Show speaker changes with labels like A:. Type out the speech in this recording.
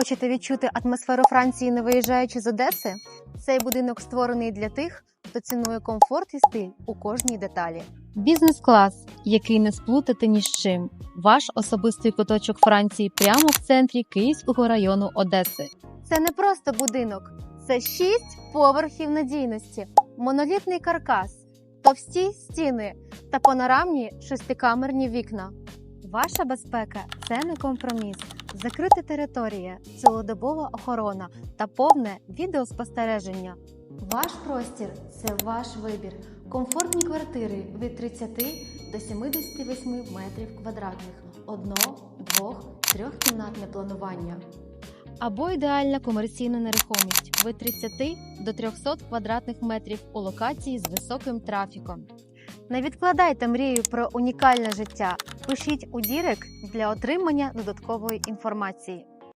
A: Хочете відчути атмосферу Франції, не виїжджаючи з Одеси? Цей будинок створений для тих, хто цінує комфорт і стиль у кожній деталі.
B: Бізнес-клас, який не сплутати ні з чим. Ваш особистий куточок Франції прямо в центрі Київського району Одеси.
A: Це не просто будинок, це шість поверхів надійності, монолітний каркас, товсті стіни та панорамні шестикамерні вікна. Ваша безпека це не компроміс. Закрита територія, цілодобова охорона та повне відеоспостереження. Ваш простір це ваш вибір. Комфортні квартири від 30 до 78 метрів квадратних, одно, двох, трьохкімнатне планування
B: Або ідеальна комерційна нерухомість від 30 до 300 квадратних метрів у локації з високим трафіком.
A: Не відкладайте мрію про унікальне життя. Пишіть у Дірек для отримання додаткової інформації.